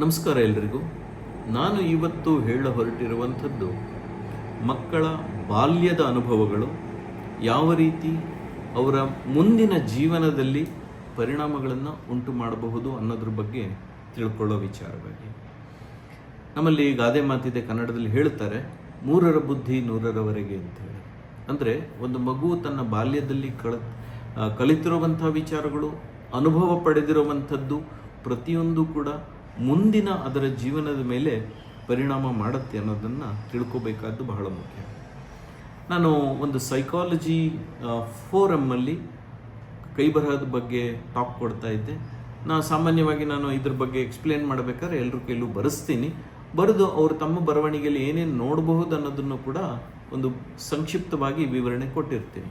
ನಮಸ್ಕಾರ ಎಲ್ರಿಗೂ. ನಾನು ಇವತ್ತು ಹೇಳ ಹೊರಟಿರುವಂಥದ್ದು, ಮಕ್ಕಳ ಬಾಲ್ಯದ ಅನುಭವಗಳು, ಯಾವ ರೀತಿ ಅವರ ಮುಂದಿನ ಜೀವನದಲ್ಲಿ ಪರಿಣಾಮಗಳನ್ನು ಉಂಟು ಮಾಡಬಹುದು ಅನ್ನೋದ್ರ ಬಗ್ಗೆ ತಿಳ್ಕೊಳ್ಳೋ ವಿಚಾರವಾಗಿ. ನಮ್ಮಲ್ಲಿ ಗಾದೆ ಮಾತಿದೆ, ಕನ್ನಡದಲ್ಲಿ ಹೇಳ್ತಾರೆ, ಮೂರರ ಬುದ್ಧಿ ನೂರರವರೆಗೆ ಅಂತ ಹೇಳಿ ಅಂದರೆ ಒಂದು ಮಗು ತನ್ನ ಬಾಲ್ಯದಲ್ಲಿ ಕಳ ಕಲಿತಿರುವಂಥ ವಿಚಾರಗಳು, ಅನುಭವ ಪಡೆದಿರುವಂಥದ್ದು, ಪ್ರತಿಯೊಂದು ಕೂಡ ಮುಂದಿನ ಅದರ ಜೀವನದ ಮೇಲೆ ಪರಿಣಾಮ ಮಾಡುತ್ತೆ ಅನ್ನೋದನ್ನು ತಿಳ್ಕೋಬೇಕಾದ್ದು ಬಹಳ ಮುಖ್ಯ. ನಾನು ಒಂದು ಸೈಕಾಲಜಿ ಫೋರಮ್ಮಲ್ಲಿ ಕೈ ಬರಹದ ಬಗ್ಗೆ ಟಾಕ್ ಕೊಡ್ತಾ ಇದ್ದೆ. ನಾ ಸಾಮಾನ್ಯವಾಗಿ ನಾನು ಇದ್ರ ಬಗ್ಗೆ ಎಕ್ಸ್ಪ್ಲೇನ್ ಮಾಡಬೇಕಾದ್ರೆ ಎಲ್ಲರೂ ಕೈಲೂ ಬರೆಸ್ತೀನಿ. ಬರೆದು ಅವರು ತಮ್ಮ ಬರವಣಿಗೆಯಲ್ಲಿ ಏನೇನು ನೋಡಬಹುದು ಅನ್ನೋದನ್ನು ಕೂಡ ಒಂದು ಸಂಕ್ಷಿಪ್ತವಾಗಿ ವಿವರಣೆ ಕೊಟ್ಟಿರ್ತೀನಿ.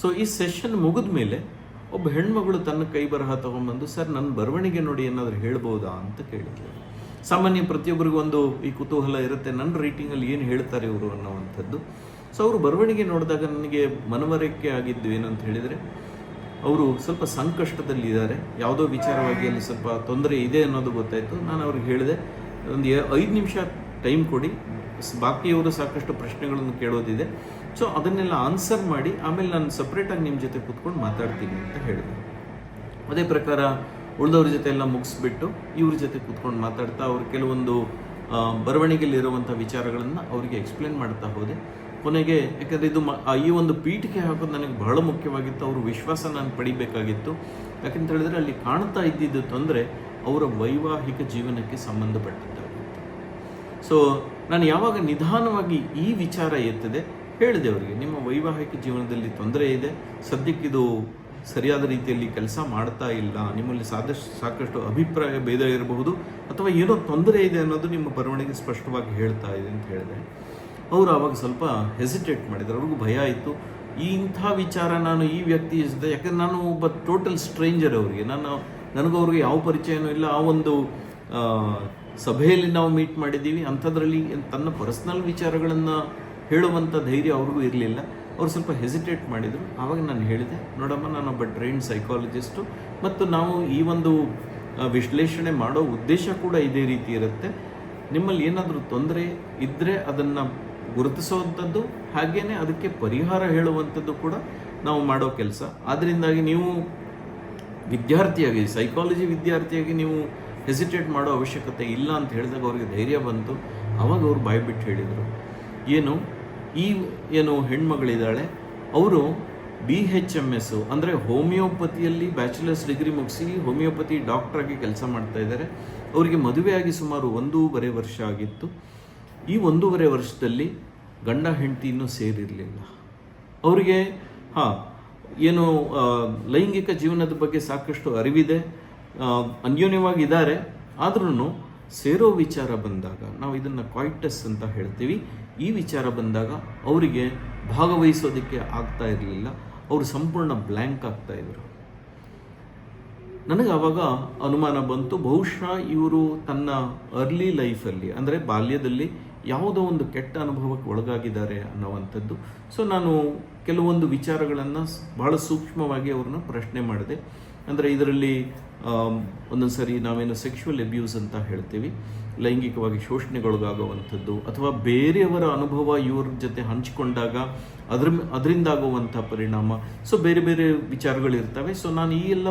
ಸೊ ಈ ಸೆಷನ್ ಮುಗಿದ ಮೇಲೆ ಒಬ್ಬ ಹೆಣ್ಮಗಳು ತನ್ನ ಕೈ ಬರಹ ತಗೊಂಡ್ಬಂದು, ಸರ್, ನನ್ನ ಬರವಣಿಗೆ ನೋಡಿ ಏನಾದರೂ ಹೇಳ್ಬೋದಾ? ಅಂತ ಕೇಳಿದ್ರು ಸಾಮಾನ್ಯ ಪ್ರತಿಯೊಬ್ಬರಿಗೂ ಒಂದು ಈ ಕುತೂಹಲ ಇರುತ್ತೆ, ನನ್ನ ರೈಟಿಂಗಲ್ಲಿ ಏನು ಹೇಳ್ತಾರೆ ಇವರು ಅನ್ನೋವಂಥದ್ದು ಸೊ ಅವರು ಬರವಣಿಗೆ ನೋಡಿದಾಗ ನನಗೆ ಮನವರಿಕೆ ಆಗಿದ್ದು ಏನಂತ ಹೇಳಿದರೆ, ಅವರು ಸ್ವಲ್ಪ ಸಂಕಷ್ಟದಲ್ಲಿದ್ದಾರೆ. ಯಾವುದೋ ವಿಚಾರವಾಗಿ ಅಲ್ಲಿ ಸ್ವಲ್ಪ ತೊಂದರೆ ಇದೆ ಅನ್ನೋದು ಗೊತ್ತಾಯಿತು. ನಾನು ಅವ್ರಿಗೆ ಹೇಳಿದೆ, ಒಂದು ಐದು ನಿಮಿಷ ಟೈಮ್ ಕೊಡಿ ಬಾಕಿಯವರು ಸಾಕಷ್ಟು ಪ್ರಶ್ನೆಗಳನ್ನು ಕೇಳೋದಿದೆ. ಸೊ ಅದನ್ನೆಲ್ಲ ಆನ್ಸರ್ ಮಾಡಿ, ಆಮೇಲೆ ನಾನು ಸಪ್ರೇಟಾಗಿ ನಿಮ್ಮ ಜೊತೆ ಕೂತ್ಕೊಂಡು ಮಾತಾಡ್ತೀನಿ ಅಂತ ಹೇಳಿದೆ. ಅದೇ ಪ್ರಕಾರ, ಉಳಿದವ್ರ ಜೊತೆ ಎಲ್ಲ ಮುಗಿಸ್ಬಿಟ್ಟು, ಇವ್ರ ಜೊತೆ ಕೂತ್ಕೊಂಡು ಮಾತಾಡ್ತಾ, ಅವ್ರು ಕೆಲವೊಂದು ಬರವಣಿಗೆಯಲ್ಲಿರುವಂಥ ವಿಚಾರಗಳನ್ನು ಅವರಿಗೆ ಎಕ್ಸ್ಪ್ಲೇನ್ ಮಾಡ್ತಾ ಹೋದೆ. ಕೊನೆಗೆ, ಯಾಕಂದರೆ ಇದು ಮ ಈ ಒಂದು ಪೀಠಿಕೆ ಹಾಕೋದು ನನಗೆ ಬಹಳ ಮುಖ್ಯವಾಗಿತ್ತು. ಅವ್ರ ವಿಶ್ವಾಸ ನಾನು ಪಡಿಬೇಕಾಗಿತ್ತು. ಯಾಕಂತ ಹೇಳಿದ್ರೆ ಅಲ್ಲಿ ಕಾಣ್ತಾ ಇದ್ದಿದ್ದು ತೊಂದರೆ, ಅವರ ವೈವಾಹಿಕ ಜೀವನಕ್ಕೆ ಸಂಬಂಧಪಟ್ಟಿದ್ದಾಗಿತ್ತು ಸೊ ನಾನು ಯಾವಾಗ ನಿಧಾನವಾಗಿ ಈ ವಿಚಾರ ಎತ್ತದೆ, ಹೇಳಿದೆ ಅವರಿಗೆ, ನಿಮ್ಮ ವೈವಾಹಿಕ ಜೀವನದಲ್ಲಿ ತೊಂದರೆ ಇದೆ ಸದ್ಯಕ್ಕಿದು ಸರಿಯಾದ ರೀತಿಯಲ್ಲಿ ಕೆಲಸ ಮಾಡ್ತಾ ಇಲ್ಲ, ನಿಮ್ಮಲ್ಲಿ ಸಾದಷ್ಟು ಸಾಕಷ್ಟು ಅಭಿಪ್ರಾಯ ಭೇದ ಇರಬಹುದು, ಅಥವಾ ಏನೋ ತೊಂದರೆ ಇದೆ ಅನ್ನೋದು ನಿಮ್ಮ ಬರವಣಿಗೆ ಸ್ಪಷ್ಟವಾಗಿ ಹೇಳ್ತಾ ಇದೆ ಅಂತ ಹೇಳಿದೆ. ಅವರು ಆವಾಗ ಸ್ವಲ್ಪ ಹೆಸಿಟೇಟ್ ಮಾಡಿದರು, ಅವ್ರಿಗೂ ಭಯ ಆಯಿತು. ಇಂಥ ವಿಚಾರ ನಾನು ಈ ವ್ಯಕ್ತಿ ಇಸಿದೆ ಯಾಕಂದ್ರೆ ನಾನು ಒಬ್ಬ ಟೋಟಲ್ ಸ್ಟ್ರೇಂಜರ್ ಅವರಿಗೆ. ನಾನು ನನಗೂ ಅವ್ರಿಗೆ ಯಾವ ಪರಿಚಯನೂ ಇಲ್ಲ, ಆ ಒಂದು ಸಭೆಯಲ್ಲಿ ನಾವು ಮೀಟ್ ಮಾಡಿದ್ದೀವಿ. ಅಂಥದ್ರಲ್ಲಿ ತನ್ನ ಪರ್ಸ್ನಲ್ ವಿಚಾರಗಳನ್ನು ಹೇಳುವಂಥ ಧೈರ್ಯ ಅವ್ರಿಗೂ ಇರಲಿಲ್ಲ. ಅವ್ರು ಸ್ವಲ್ಪ ಹೆಸಿಟೇಟ್ ಮಾಡಿದರು. ಆವಾಗ ನಾನು ಹೇಳಿದೆ, ನೋಡಮ್ಮ ನಾನೊಬ್ಬ ಟ್ರೈನ್ಡ್ ಸೈಕಾಲಜಿಸ್ಟು ಮತ್ತು ನಾವು ಈ ಒಂದು ವಿಶ್ಲೇಷಣೆ ಮಾಡೋ ಉದ್ದೇಶ ಕೂಡ ಇದೇ ರೀತಿ ಇರುತ್ತೆ. ನಿಮ್ಮಲ್ಲಿ ಏನಾದರೂ ತೊಂದರೆ ಇದ್ದರೆ ಅದನ್ನು ಗುರುತಿಸುವಂಥದ್ದು ಹಾಗೇ ಅದಕ್ಕೆ ಪರಿಹಾರ ಹೇಳುವಂಥದ್ದು ಕೂಡ ನಾವು ಮಾಡೋ ಕೆಲಸ. ಆದ್ದರಿಂದಾಗಿ ನೀವು ವಿದ್ಯಾರ್ಥಿಯಾಗಿ ಸೈಕಾಲಜಿ ವಿದ್ಯಾರ್ಥಿಯಾಗಿ ನೀವು ಹೆಸಿಟೇಟ್ ಮಾಡೋ ಅವಶ್ಯಕತೆ ಇಲ್ಲ ಅಂತ ಹೇಳಿದಾಗ ಅವರಿಗೆ ಧೈರ್ಯ ಬಂತು. ಅವಾಗ ಅವ್ರು ಬಾಯ್ಬಿಟ್ಟು ಹೇಳಿದರು. ಏನು, ಈ ಏನು ಹೆಣ್ಮಗಳಿದ್ದಾಳೆ, ಅವರು ಬಿ ಹೆಚ್ ಎಂ ಎಸ್ಸು ಅಂದರೆ ಹೋಮಿಯೋಪತಿಯಲ್ಲಿ ಬ್ಯಾಚುಲರ್ಸ್ ಡಿಗ್ರಿ ಮುಗಿಸಿ ಹೋಮಿಯೋಪತಿ ಡಾಕ್ಟ್ರಾಗಿ ಕೆಲಸ ಮಾಡ್ತಾ ಇದ್ದಾರೆ. ಅವರಿಗೆ ಮದುವೆಯಾಗಿ ಸುಮಾರು ಒಂದೂವರೆ ವರ್ಷ ಆಗಿತ್ತು. ಈ ಒಂದೂವರೆ ವರ್ಷದಲ್ಲಿ ಗಂಡ ಹೆಂಡತಿ ಇನ್ನೂ ಸೇರಿರಲಿಲ್ಲ. ಅವರಿಗೆ, ಹಾಂ, ಏನು ಲೈಂಗಿಕ ಜೀವನದ ಬಗ್ಗೆ ಸಾಕಷ್ಟು ಅರಿವಿದೆ. ಆ, ಅನ್ಯೋನ್ಯವಾಗಿದ್ದಾರೆ ಆದ್ರೂ ಸೇರೋ ವಿಚಾರ ಬಂದಾಗ ನಾವು ಇದನ್ನು ಕ್ವಾಯ್ಟಸ್ ಅಂತ ಹೇಳ್ತೀವಿ. ಈ ವಿಚಾರ ಬಂದಾಗ ಅವರಿಗೆ ಭಾಗವಹಿಸೋದಕ್ಕೆ ಆಗ್ತಾ ಇರಲಿಲ್ಲ. ಅವರು ಸಂಪೂರ್ಣ ಬ್ಲ್ಯಾಂಕ್ ಆಗ್ತಾ ಇದ್ರು. ನನಗೆ ಆವಾಗ ಅನುಮಾನ ಬಂತು. ಬಹುಶಃ ಇವರು ತನ್ನ ಅರ್ಲಿ ಲೈಫಲ್ಲಿ ಅಂದರೆ ಬಾಲ್ಯದಲ್ಲಿ ಯಾವುದೋ ಒಂದು ಕೆಟ್ಟ ಅನುಭವಕ್ಕೆ ಒಳಗಾಗಿದ್ದಾರೆ ಅನ್ನೋವಂಥದ್ದು. ಸೊ ನಾನು ಕೆಲವೊಂದು ವಿಚಾರಗಳನ್ನು ಬಹಳ ಸೂಕ್ಷ್ಮವಾಗಿ ಅವ್ರನ್ನ ಪ್ರಶ್ನೆ ಮಾಡಿದೆ. ಅಂದರೆ ಇದರಲ್ಲಿ ಒಂದೊಂದು ಸರಿ ನಾವೇನು ಸೆಕ್ಷುವಲ್ ಅಬ್ಯೂಸ್ ಅಂತ ಹೇಳ್ತೀವಿ, ಲೈಂಗಿಕವಾಗಿ ಶೋಷಣೆಗೊಳಗಾಗುವಂಥದ್ದು ಅಥವಾ ಬೇರೆಯವರ ಅನುಭವ ಇವ್ರ ಜೊತೆ ಹಂಚಿಕೊಂಡಾಗ ಅದ್ರ ಅದರಿಂದಾಗುವಂಥ ಪರಿಣಾಮ. ಸೊ ಬೇರೆ ಬೇರೆ ವಿಚಾರಗಳಿರ್ತವೆ. ಸೊ ನಾನು ಈ ಎಲ್ಲ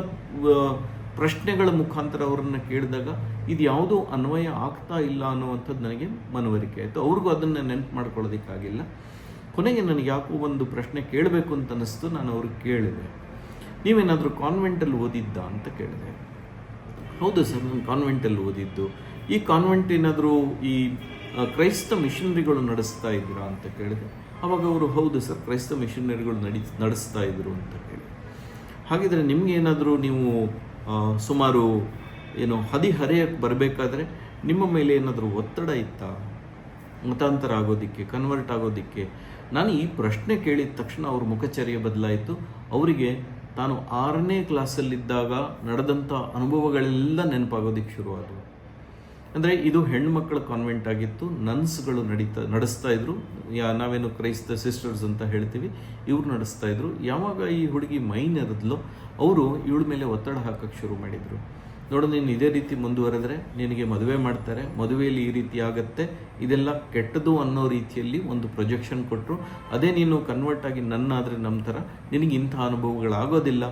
ಪ್ರಶ್ನೆಗಳ ಮುಖಾಂತರ ಅವರನ್ನು ಕೇಳಿದಾಗ ಇದು ಯಾವುದೂ ಅನ್ವಯ ಆಗ್ತಾ ಇಲ್ಲ ಅನ್ನುವಂಥದ್ದು ನನಗೆ ಮನವರಿಕೆ ಆಯಿತು. ಅವ್ರಿಗೂ ಅದನ್ನು ನೆನಪು ಮಾಡ್ಕೊಳ್ಳೋದಕ್ಕಾಗಿಲ್ಲ. ಕೊನೆಗೆ ನನಗೆ ಯಾಕೋ ಒಂದು ಪ್ರಶ್ನೆ ಕೇಳಬೇಕು ಅಂತ ಅನ್ನಿಸ್ತು. ನಾನು ಅವ್ರಿಗೆ ಕೇಳಿದೆ. ನೀವೇನಾದರೂ ಕಾನ್ವೆಂಟಲ್ಲಿ ಓದಿದ್ದ ಅಂತ ಕೇಳಿದೆ. ಹೌದು ಸರ್, ನಾನು ಕಾನ್ವೆಂಟಲ್ಲಿ ಓದಿದ್ದು. ಈ ಕಾನ್ವೆಂಟ್ ಏನಾದರೂ ಈ ಕ್ರೈಸ್ತ ಮಿಷನರಿಗಳು ನಡೆಸ್ತಾ ಇದ್ದೀರಾ ಅಂತ ಕೇಳಿದೆ. ಅವಾಗ ಅವರು, ಹೌದು ಸರ್, ಕ್ರೈಸ್ತ ಮಿಷನರಿಗಳು ನಡಿ, ನಡೆಸ್ತಾ ಇದ್ರು ಅಂತ ಕೇಳಿ ಹಾಗಿದ್ರೆ ನಿಮ್ಗೆ ಏನಾದರೂ ನೀವು ಸುಮಾರು, ಏನು ಹದಿಹರೆಯಕ್ಕೆ ಬರಬೇಕಾದ್ರೆ ನಿಮ್ಮ ಮೇಲೆ ಏನಾದರೂ ಒತ್ತಡ ಇತ್ತಾ? ಮತಾಂತರ ಆಗೋದಕ್ಕೆ ಕನ್ವರ್ಟ್ ಆಗೋದಕ್ಕೆ? ನಾನು ಈ ಪ್ರಶ್ನೆ ಕೇಳಿದ ತಕ್ಷಣ ಅವ್ರ ಮುಖಚರ್ಯ ಬದಲಾಯಿತು. ಅವರಿಗೆ ತಾನು ಆರನೇ ಕ್ಲಾಸಲ್ಲಿದ್ದಾಗ ನಡೆದಂಥ ಅನುಭವಗಳೆಲ್ಲ ನೆನಪಾಗೋದಿಕ್ಕೆ ಶುರುವಾದವು. ಅಂದರೆ ಇದು ಹೆಣ್ಮಕ್ಳ ಕಾನ್ವೆಂಟ್ ಆಗಿತ್ತು ನನ್ಸ್ಗಳು ನಡೀತಾ, ನಡೆಸ್ತಾ ಇದ್ರು. ಯಾ, ನಾವೇನು ಕ್ರೈಸ್ತ ಸಿಸ್ಟರ್ಸ್ ಅಂತ ಹೇಳ್ತೀವಿ, ಇವ್ರು ನಡೆಸ್ತಾ ಇದ್ರು. ಯಾವಾಗ ಈ ಹುಡುಗಿ ಮೈನ್ ಇರದ್ಲೋ ಅವರು ಇವಳ ಮೇಲೆ ಒತ್ತಡ ಹಾಕಕ್ಕೆ ಶುರು ಮಾಡಿದರು. ನೋಡು, ನೀನು ಇದೇ ರೀತಿ ಮುಂದುವರೆದ್ರೆ ನಿನಗೆ ಮದುವೆ ಮಾಡ್ತಾರೆ ಮದುವೆಯಲ್ಲಿ ಈ ರೀತಿ ಆಗತ್ತೆ, ಇದೆಲ್ಲ ಕೆಟ್ಟದು ಅನ್ನೋ ರೀತಿಯಲ್ಲಿ ಒಂದು ಪ್ರೊಜೆಕ್ಷನ್ ಕೊಟ್ಟರು ಅದೇ ನೀನು ಕನ್ವರ್ಟ್ ಆಗಿ ನನ್ನಾದರೆ ನಮ್ಮ ಥರ, ನಿನಗೆ ಇಂಥ ಅನುಭವಗಳಾಗೋದಿಲ್ಲ.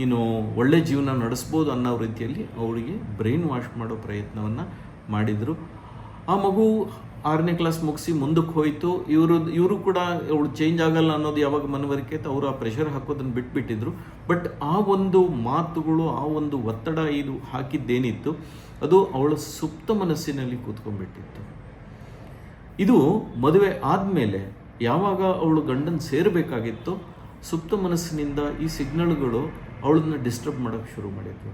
ನೀನು ಒಳ್ಳೆ ಜೀವನ ನಡೆಸ್ಬೋದು ಅನ್ನೋ ರೀತಿಯಲ್ಲಿ ಅವರಿಗೆ ಬ್ರೈನ್ ವಾಶ್ ಮಾಡೋ ಪ್ರಯತ್ನವನ್ನು ಮಾಡಿದರು. ಆ ಮಗು ಆರನೇ ಕ್ಲಾಸ್ ಮುಗಿಸಿ ಮುಂದಕ್ಕೆ ಹೋಯಿತು. ಇವರು ಇವರು ಕೂಡ ಅವಳು ಚೇಂಜ್ ಆಗಲ್ಲ ಅನ್ನೋದು ಯಾವಾಗ ಮನವರಿಕೆ ಅವರು ಆ ಪ್ರೆಷರ್ ಹಾಕೋದನ್ನು ಬಿಟ್ಬಿಟ್ಟಿದ್ರು. ಬಟ್ ಆ ಒಂದು ಮಾತುಗಳು, ಆ ಒಂದು ಒತ್ತಡ ಇದು ಹಾಕಿದ್ದೇನಿತ್ತು, ಅದು ಅವಳ ಸುಪ್ತ ಮನಸ್ಸಿನಲ್ಲಿ ಕೂತ್ಕೊಂಡ್ಬಿಟ್ಟಿತ್ತು. ಇದು ಮದುವೆ ಆದಮೇಲೆ ಯಾವಾಗ ಅವಳು ಗಂಡನ ಸೇರಬೇಕಾಗಿತ್ತು ಸುಪ್ತ ಮನಸ್ಸಿನಿಂದ ಈ ಸಿಗ್ನಲ್ಗಳು ಅವಳನ್ನ ಡಿಸ್ಟರ್ಬ್ ಮಾಡೋಕ್ಕೆ ಶುರು ಮಾಡಿದ್ವು.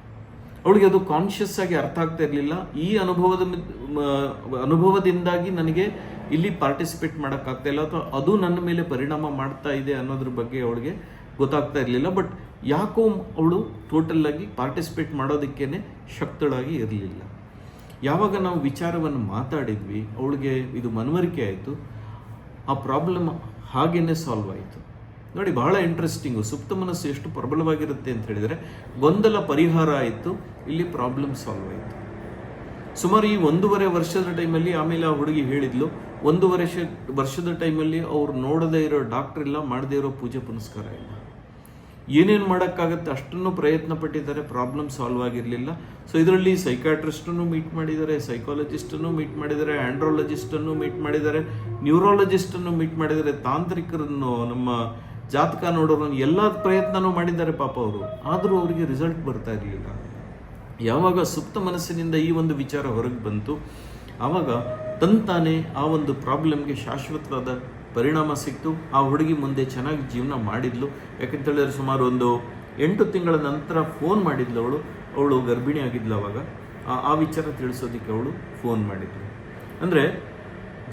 ಅವಳಿಗೆ ಅದು ಕಾನ್ಷಿಯಸ್ ಆಗಿ ಅರ್ಥ ಆಗ್ತಾ ಇರಲಿಲ್ಲ. ಈ ಅನುಭವದ ಅನುಭವದಿಂದಾಗಿ ನನಗೆ ಇಲ್ಲಿ ಪಾರ್ಟಿಸಿಪೇಟ್ ಮಾಡೋಕ್ಕಾಗ್ತಾ ಇಲ್ಲ. ಅಥವಾ ಅದು ನನ್ನ ಮೇಲೆ ಪರಿಣಾಮ ಮಾಡ್ತಾ ಇದೆ ಅನ್ನೋದ್ರ ಬಗ್ಗೆ ಅವಳಿಗೆ ಗೊತ್ತಾಗ್ತಾ ಇರಲಿಲ್ಲ. ಬಟ್ ಯಾಕೋ ಅವಳು ಟೋಟಲ್ ಆಗಿ ಪಾರ್ಟಿಸಿಪೇಟ್ ಮಾಡೋದಕ್ಕೇನೆ ಶಕ್ತಳಾಗಿ ಇರಲಿಲ್ಲ. ಯಾವಾಗ ನಾವು ವಿಚಾರವನ್ನು ಮಾತಾಡಿದ್ವಿ, ಅವಳಿಗೆ ಇದು ಮನವರಿಕೆ ಆಯಿತು. ಆ ಪ್ರಾಬ್ಲಮ್ ಹಾಗೇನೆ ಸಾಲ್ವ್ ಆಯಿತು. ನೋಡಿ, ಬಹಳ ಇಂಟ್ರೆಸ್ಟಿಂಗು ಸುಪ್ತ ಮನಸ್ಸು ಎಷ್ಟು ಪ್ರಬಲವಾಗಿರುತ್ತೆ ಅಂತ ಹೇಳಿದರೆ, ಗೊಂದಲ ಪರಿಹಾರ ಆಯಿತು, ಇಲ್ಲಿ ಪ್ರಾಬ್ಲಮ್ ಸಾಲ್ವ್ ಆಯಿತು. ಸುಮಾರು ಈ ಒಂದೂವರೆ ವರ್ಷದ ಟೈಮಲ್ಲಿ ಆಮೇಲೆ ಆ ಹುಡುಗಿ ಹೇಳಿದ್ಲು, ಒಂದೂವರೆ ವರ್ಷ ವರ್ಷದ ಟೈಮಲ್ಲಿ ಅವ್ರು ನೋಡದೇ ಇರೋ ಡಾಕ್ಟರ್ ಇಲ್ಲ, ಮಾಡದೇ ಇರೋ ಪೂಜೆ ಪುನಸ್ಕಾರ ಇಲ್ಲ. ಏನೇನು ಮಾಡೋಕ್ಕಾಗತ್ತೆ ಅಷ್ಟನ್ನು ಪ್ರಯತ್ನ ಪಟ್ಟಿದ್ದಾರೆ ಪ್ರಾಬ್ಲಮ್ ಸಾಲ್ವ್ ಆಗಿರಲಿಲ್ಲ. ಸೊ ಇದರಲ್ಲಿ ಸೈಕಾಟ್ರಿಸ್ಟನ್ನು ಮೀಟ್ ಮಾಡಿದ್ದಾರೆ ಸೈಕಾಲಜಿಸ್ಟನ್ನು ಮೀಟ್ ಮಾಡಿದ್ದಾರೆ ಆ್ಯಂಡ್ರಾಲಜಿಸ್ಟನ್ನು ಮೀಟ್ ಮಾಡಿದ್ದಾರೆ ನ್ಯೂರಾಲಜಿಸ್ಟನ್ನು ಮೀಟ್ ಮಾಡಿದ್ದಾರೆ, ತಾಂತ್ರಿಕರನ್ನು ನಮ್ಮ ಜಾತಕ ನೋಡೋರು ಎಲ್ಲ ಪ್ರಯತ್ನನೂ ಮಾಡಿದ್ದಾರೆ ಪಾಪ ಅವರು. ಆದರೂ ಅವರಿಗೆ ರಿಸಲ್ಟ್ ಬರ್ತಾ ಇರಲಿಲ್ಲ. ಯಾವಾಗ ಸುಪ್ತ ಮನಸ್ಸಿನಿಂದ ಈ ಒಂದು ವಿಚಾರ ಹೊರಗೆ ಬಂತು, ಆವಾಗ ತಂತಾನೆ ಆ ಒಂದು ಪ್ರಾಬ್ಲಮ್ಗೆ ಶಾಶ್ವತವಾದ ಪರಿಣಾಮ ಸಿಕ್ತು. ಆ ಹುಡುಗಿ ಮುಂದೆ ಚೆನ್ನಾಗಿ ಜೀವನ ಮಾಡಿದ್ಲು. ಯಾಕಂತ ಹೇಳಿದ್ರೆ ಸುಮಾರು ಒಂದು ಎಂಟು ತಿಂಗಳ ನಂತರ ಫೋನ್ ಮಾಡಿದ್ಲು ಅವಳು. ಅವಳು ಗರ್ಭಿಣಿ ಆಗಿದ್ಲು ಅವಾಗ ಆ- ಆ ವಿಚಾರ ತಿಳಿಸೋದಕ್ಕೆ ಅವಳು ಫೋನ್ ಮಾಡಿದ್ಲು. ಅಂದರೆ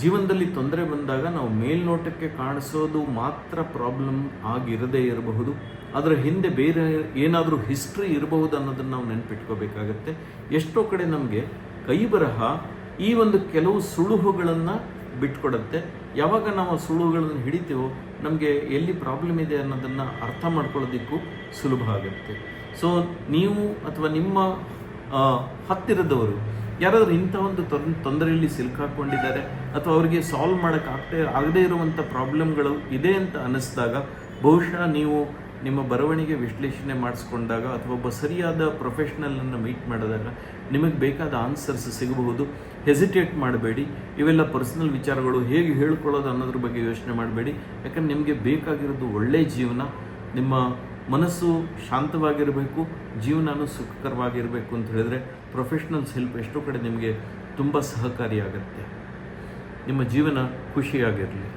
ಜೀವನದಲ್ಲಿ ತೊಂದರೆ ಬಂದಾಗ ನಾವು ಮೇಲ್ನೋಟಕ್ಕೆ ಕಾಣಿಸೋದು ಮಾತ್ರ ಪ್ರಾಬ್ಲಮ್ ಆಗಿರದೇ ಇರಬಹುದು. ಅದರ ಹಿಂದೆ ಬೇರೆ ಏನಾದರೂ ಹಿಸ್ಟ್ರಿ ಇರಬಹುದು ಅನ್ನೋದನ್ನು ನಾವು ನೆನಪಿಟ್ಕೋಬೇಕಾಗತ್ತೆ. ಎಷ್ಟೋ ಕಡೆ ನಮಗೆ ಕೈ ಬರಹ ಈ ಒಂದು ಕೆಲವು ಸುಳುಹುಗಳನ್ನು ಬಿಟ್ಕೊಡತ್ತೆ. ಯಾವಾಗ ನಾವು ಸುಳುಹುಗಳನ್ನು ಹಿಡಿತೀವೋ ನಮಗೆ ಎಲ್ಲಿ ಪ್ರಾಬ್ಲಮ್ ಇದೆ ಅನ್ನೋದನ್ನು ಅರ್ಥ ಮಾಡ್ಕೊಳ್ಳೋದಿಕ್ಕೂ ಸುಲಭ ಆಗುತ್ತೆ. ಸೊ ನೀವು ಅಥವಾ ನಿಮ್ಮ ಹತ್ತಿರದವರು ಯಾರಾದರೂ ಇಂಥ ಒಂದು ತೊಂದ್- ತೊಂದರೆಯಲ್ಲಿ ಸಿಲುಕಾಕೊಂಡಿದ್ದಾರೆ ಅಥವಾ ಅವರಿಗೆ ಸಾಲ್ವ್ ಮಾಡೋಕ್ಕೆ ಆಗ್ತಾ ಆಗದೇ ಇರುವಂಥ ಪ್ರಾಬ್ಲಮ್ಗಳು ಇದೆ ಅಂತ ಅನ್ನಿಸ್ದಾಗ ಬಹುಶಃ ನೀವು ನಿಮ್ಮ ಬರವಣಿಗೆ ವಿಶ್ಲೇಷಣೆ ಮಾಡಿಸ್ಕೊಂಡಾಗ ಅಥವಾ ಒಬ್ಬ ಸರಿಯಾದ ಪ್ರೊಫೆಷ್ನಲನ್ನು ಮೀಟ್ ಮಾಡಿದಾಗ ನಿಮಗೆ ಬೇಕಾದ ಆನ್ಸರ್ಸ್ ಸಿಗಬಹುದು. ಹೆಸಿಟೇಟ್ ಮಾಡಬೇಡಿ. ಇವೆಲ್ಲ ಪರ್ಸನಲ್ ವಿಚಾರಗಳು ಹೇಗೆ ಹೇಳ್ಕೊಳ್ಳೋದು ಅನ್ನೋದ್ರ ಬಗ್ಗೆ ಯೋಚನೆ ಮಾಡಬೇಡಿ. ಯಾಕಂದ್ರೆ ನಿಮಗೆ ಬೇಕಾಗಿರೋದು ಒಳ್ಳೆಯ ಜೀವನ, ನಿಮ್ಮ ಮನಸ್ಸು ಶಾಂತವಾಗಿರಬೇಕು, ಜೀವನನೂ ಸುಖಕರವಾಗಿರಬೇಕು ಅಂತ ಹೇಳಿದ್ರೆ ಪ್ರೊಫೆಷ್ನಲ್ಸ್ ಹೆಲ್ಪ್ ಎಷ್ಟೋ ಕಡೆ ನಿಮಗೆ ತುಂಬ ಸಹಕಾರಿಯಾಗುತ್ತೆ. ನಿಮ್ಮ ಜೀವನ ಖುಷಿಯಾಗಿರಲಿ.